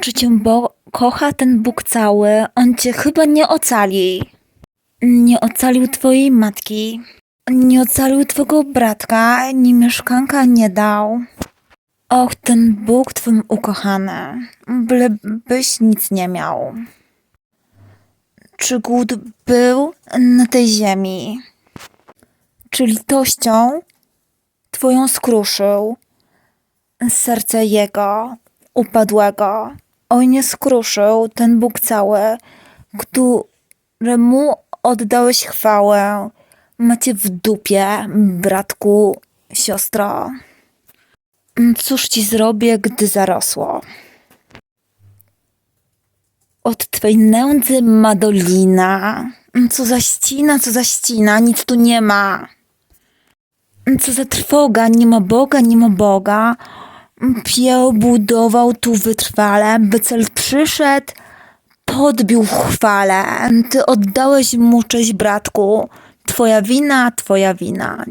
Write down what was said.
Czy cię bo kocha ten Bóg cały? On cię chyba nie ocali. Nie ocalił twojej matki. Nie ocalił twego bratka, ni mieszkanka nie dał. Och, ten Bóg twym ukochany, byś nic nie miał. Czy głód był na tej ziemi? Czy litością twoją skruszył serce jego upadłego? Oj, nie skruszył ten Bóg cały, któremu oddałeś chwałę. Macie w dupie, bratku, siostro. Cóż ci zrobię, gdy zarosło? Od twej nędzy ma dolina. Co za ścina, co za ścina, nic tu nie ma. Co za trwoga, nie ma Boga, nie ma Boga. Pieł budował tu wytrwale, by cel przyszedł, podbił chwale. Ty oddałeś mu cześć, bratku. Twoja wina, twoja wina.